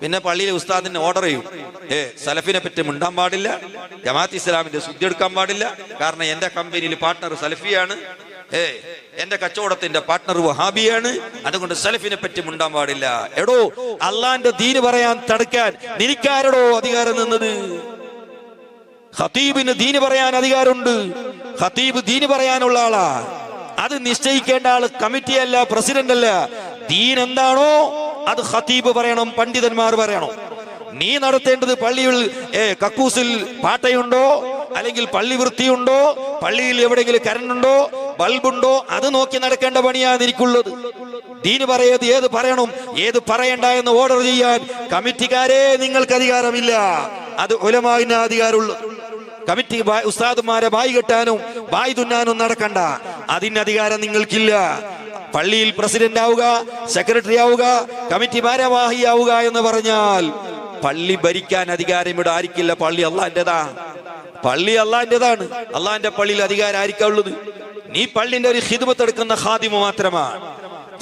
പിന്നെ പള്ളിയിലെ ഉസ്താദിനെ ഓർഡർ ചെയ്യും. ഏ സലഫിനെ പറ്റി മിണ്ടാൻ പാടില്ല ജമാഅത്ത് ഇസ്ലാമിന്റെ ശുദ്ധി എടുക്കാൻ പാടില്ല. കാരണം എന്റെ കമ്പനിയിൽ പാർട്ട്ണർ സലഫിയാണ്. ഏ എന്റെ കച്ചവടത്തിന്റെ പാർട്ട്ണർ വഹാബിയാണ്. അതുകൊണ്ട് സലഫിനെ പറ്റി മിണ്ടാൻ പാടില്ല. എടോ അള്ളാന്റെ ദീന് പറയാൻ തടുക്കാൻ നിനക്കാരടോ അധികാരം നിന്നത്? ഹത്തീബിന് ദീന് പറയാൻ അധികാരമുണ്ട്. ഹത്തീബ് ദീന് പറയാനുള്ള ആളാ. അത് നിശ്ചയിക്കേണ്ട ആൾ കമ്മിറ്റിയല്ല പ്രസിഡന്റ് അല്ല. ദീൻ എന്താണോ അത് ഖത്തീബ് പറയണം പണ്ഡിതന്മാർ പറയണം. നീ നടത്തേണ്ടത് പള്ളിയിൽ കക്കൂസിൽ പാട്ടയുണ്ടോ? അല്ലെങ്കിൽ പള്ളി വൃത്തിയുണ്ടോ? പള്ളിയിൽ എവിടെയെങ്കിലും കരണ്ടുണ്ടോ? ബൾബുണ്ടോ? അത് നോക്കി നടക്കേണ്ട പണിയാണ് എനിക്കുള്ളത്. ദീന് പറയത് ഏത് പറയണം? ഏത് പറയണ്ട എന്ന് ഓർഡർ ചെയ്യാൻ കമ്മിറ്റിക്കാരെ നിങ്ങൾക്ക് അധികാരമില്ല. അത് ഉലമാവിന് അധികാരമുള്ളു. കമ്മിറ്റി ഉസ്താദുമാരെ ബായി കെട്ടാനും ബായി തുന്നാനും നടക്കണ്ട. അതിന് അധികാരം നിങ്ങൾക്കില്ല. പള്ളിയിൽ പ്രസിഡന്റ് ആവുക സെക്രട്ടറി ആവുക കമ്മിറ്റി ഭാരവാഹി ആവുക എന്ന് പറഞ്ഞാൽ പള്ളി ഭരിക്കാൻ അധികാരം ഇവിടെ ആയിരിക്കില്ല പള്ളി അള്ളാന്റേതാ പള്ളി അള്ളാന്റേതാണ് അള്ളാന്റെ പള്ളിയിൽ അധികാരം ആയിരിക്കുള്ളത് നീ പള്ളിന്റെ ഒരു ഹിദ്മത്ത് എടുക്കുന്ന ഹാദിമ മാത്രമാണ്.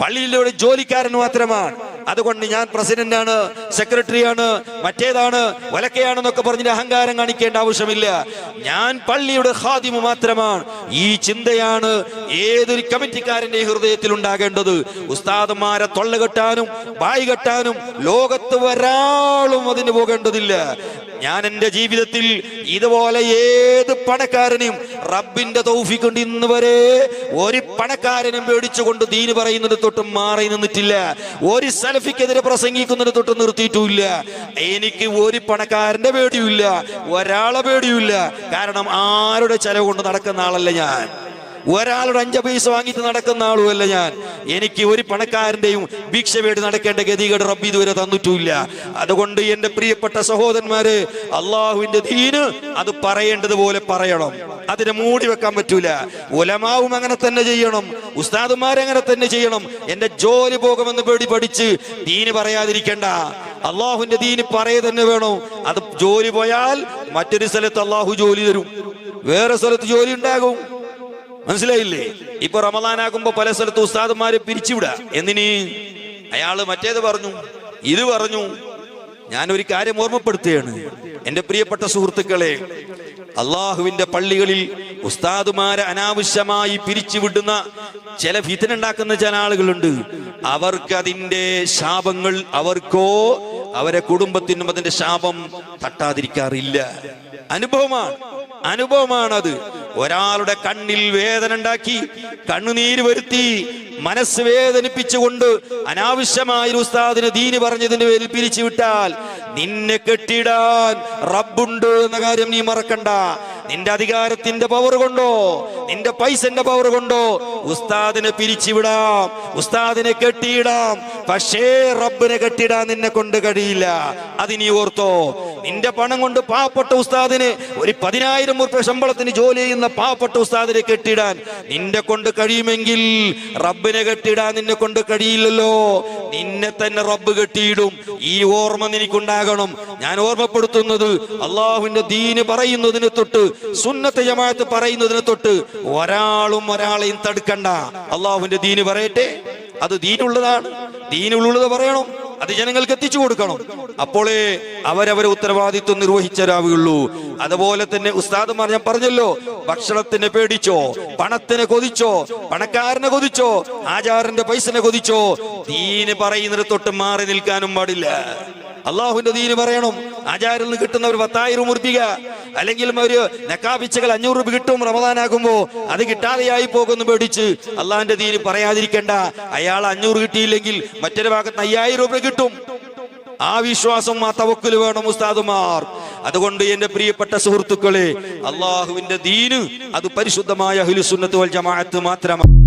പള്ളിയിലെ ഒരു ജോലിക്കാരൻ മാത്രമാണ്. അതുകൊണ്ട് ഞാൻ പ്രസിഡന്റാണ് സെക്രട്ടറിയാണ് മറ്റേതാണ് വലക്കയാണെന്നൊക്കെ പറഞ്ഞിട്ട് അഹങ്കാരം കാണിക്കേണ്ട ആവശ്യമില്ല. ഞാൻ പള്ളിയുടെ ഹാദിമു മാത്രമാണ്. ഈ ചിന്തയാണ് ഏതൊരു കമ്മിറ്റിക്കാരന്റെ ഹൃദയത്തിൽ ഉണ്ടാകേണ്ടത്. ഉസ്താദന്മാരെ തൊള്ളകെട്ടാനും വായി കെട്ടാനും ലോകത്ത് ഒരാളും അതിന് പോകേണ്ടതില്ല. ഞാൻ എന്റെ ജീവിതത്തിൽ ഇതുപോലെ ഏത് പണക്കാരനെയും റബ്ബിന്റെ തൗഫിക്കൊണ്ട് ഇന്ന് വരെ ഒരു പണക്കാരനും പേടിച്ചുകൊണ്ട് ദീന് പറയുന്നത് തൊട്ട് മാറി നിന്നിട്ടില്ല. ഒരു സലഫിക്കെതിരെ പ്രസംഗിക്കുന്നത് തൊട്ട് നിർത്തിയിട്ടുമില്ല. എനിക്ക് ഒരു പണക്കാരന്റെ പേടിയുമില്ല. ഒരാളെ പേടിയുമില്ല. കാരണം ആരുടെ ചെലവ് കൊണ്ട് നടക്കുന്ന ആളല്ല ഞാൻ. ഒരാളുടെ അഞ്ച പൈസ വാങ്ങിയിട്ട് നടക്കുന്ന ആളുമല്ല ഞാൻ. എനിക്ക് ഒരു പണക്കാരന്റെയും ഭിക്ഷ വേണ്ടി നടക്കേണ്ട ഗതികേട് റബ്ബി ഇതുവരെ തന്നിട്ടുമില്ല. അതുകൊണ്ട് എന്റെ പ്രിയപ്പെട്ട സഹോദരന്മാര് അള്ളാഹുവിന്റെ ദീന് അത് പറയേണ്ടതുപോലെ പറയണം. അതിനെ മൂടി വെക്കാൻ പറ്റൂല. ഉലമാവും അങ്ങനെ തന്നെ ചെയ്യണം. ഉസ്താദുമാരങ്ങനെ തന്നെ ചെയ്യണം. എന്റെ ജോലി പോകുമെന്ന് പേടി പഠിച്ച് ദീന് പറയാതിരിക്കണ്ട. അള്ളാഹുവിന്റെ ദീന് പറയ തന്നെ വേണം. അത് ജോലി പോയാൽ മറ്റൊരു സ്ഥലത്ത് അള്ളാഹു ജോലി തരും. വേറെ സ്ഥലത്ത് ജോലി ഉണ്ടാകും. മനസ്സിലായില്ലേ? ഇപ്പൊ റമദാനാകുമ്പോ പല സ്ഥലത്ത് ഉസ്താദന്മാരെ പിരിച്ചുവിടാ. എന്തിന്? അയാൾ മറ്റേത് പറഞ്ഞു ഇത് പറഞ്ഞു. ഞാൻ ഒരു കാര്യം ഓർമ്മപ്പെടുത്തുകയാണ്. എന്റെ പ്രിയപ്പെട്ട സുഹൃത്തുക്കളെ അള്ളാഹുവിന്റെ പള്ളികളിൽ ഉസ്താദുമാരെ അനാവശ്യമായി പിരിച്ചുവിടുന്ന ചില ഭീതനുണ്ടാക്കുന്ന ചില ആളുകളുണ്ട്. അവർക്കതിന്റെ ശാപങ്ങൾ അവർക്കോ അവരെ കുടുംബത്തിനും അതിന്റെ ശാപം തട്ടാതിരിക്കാറില്ല. അനുഭവമാണ്. അനുഭവമാണത്. ഒരാളുടെ കണ്ണിൽ വേദന ഉണ്ടാക്കി കണ്ണുനീര് വരുത്തി മനസ്സ് വേദനിപ്പിച്ചുകൊണ്ട് അനാവശ്യമായ ഉസ്താദിന് ദീന് പറഞ്ഞതിന്റെ പേരിൽ പിരിച്ചു വിട്ടാൽ നിന്നെ കെട്ടിടാൻ റബ്ബുണ്ട് എന്ന കാര്യം നീ മറക്കണ്ട. നിന്റെ അധികാരത്തിന്റെ പവർ കൊണ്ടോ നിന്റെ പൈസന്റെ പവർ കൊണ്ടോ ഉസ്താദിനെ പിരിച്ചുവിടാം ഉസ്താദിനെ കെട്ടിയിടാം. പക്ഷേ റബ്ബിനെ കെട്ടിടാൻ നിന്നെ കൊണ്ട് കഴിയില്ല. അത് നീ ഓർത്തോ നിന്റെ പണം കൊണ്ട് പാവപ്പെട്ട ഉസ്താദിന് ഒരു പതിനായിരം ഉറുപ്പ ശമ്പളത്തിന് ജോലി ചെയ്യുന്ന പാവപ്പെട്ട ഉസ്താദിനെ കെട്ടിടാൻ നിന്റെ കൊണ്ട് കഴിയുമെങ്കിൽ റബ്ബിനെ കെട്ടിടാൻ നിന്നെ കൊണ്ട് കഴിയില്ലല്ലോ. നിന്നെ തന്നെ റബ്ബ് കെട്ടിയിടും. ഈ ഓർമ്മ നിനക്കുണ്ടാകണം. ഞാൻ ഓർമ്മപ്പെടുത്തുന്നത് അള്ളാഹുവിന്റെ ദീന് പറയുന്നതിന് തൊട്ട് സുന്നത്തെ ജമാഅത്ത് പറയുന്നതിന് തൊട്ട് ഒരാളും ഒരാളെയും തടുക്കണ്ട. അള്ളാഹുവിന്റെ ദീന് പറയട്ടെ? അത് ദീനുള്ളതാണ്. ദീനുള്ളത് പറയണം. അത് ജനങ്ങൾക്ക് എത്തിച്ചു കൊടുക്കണം. അപ്പോളേ അവരവരെ ഉത്തരവാദിത്വം നിർവഹിച്ചരാവുകയുള്ളൂ. അതുപോലെ തന്നെ ഉസ്താദ് ഞാൻ പറഞ്ഞല്ലോ ഭക്ഷണത്തിനെ പേടിച്ചോ പണത്തിനെ കൊതിച്ചോ പണക്കാരനെ കൊതിച്ചോ ആചാരന്റെ പൈസനെ കൊതിച്ചോ പറയുന്നത് തൊട്ട് മാറി നിൽക്കാനും പാടില്ല. അള്ളാഹുവിന്റെ ദീന് പറയണം. ആചാരിൽ നിന്ന് കിട്ടുന്ന ഒരു പത്തായിരം ഉറുപ്പിക അല്ലെങ്കിൽ ഒരു നക്കാപിച്ചകൾ അഞ്ഞൂറ് രൂപ കിട്ടും റമദാനാകുമ്പോ അത് കിട്ടാതെയായി പോകുന്നു പേടിച്ച്. അള്ളാഹിന്റെ ദീന് പറയാതിരിക്കണ്ട. അയാൾ അഞ്ഞൂറ് കിട്ടിയില്ലെങ്കിൽ മറ്റൊരു ഭാഗത്ത് അയ്യായിരം രൂപ കിട്ടും. ആ വിശ്വാസം ആ തവക്കുൽ വേണം ഉസ്താദുമാർ. അതുകൊണ്ട് എന്റെ പ്രിയപ്പെട്ട സുഹൃത്തുക്കളെ അള്ളാഹുവിന്റെ ദീന് അത് പരിശുദ്ധമായ ഹുലുസുന്നത്ത് വൽ ജമാഅത്ത് മാത്രമാണ്.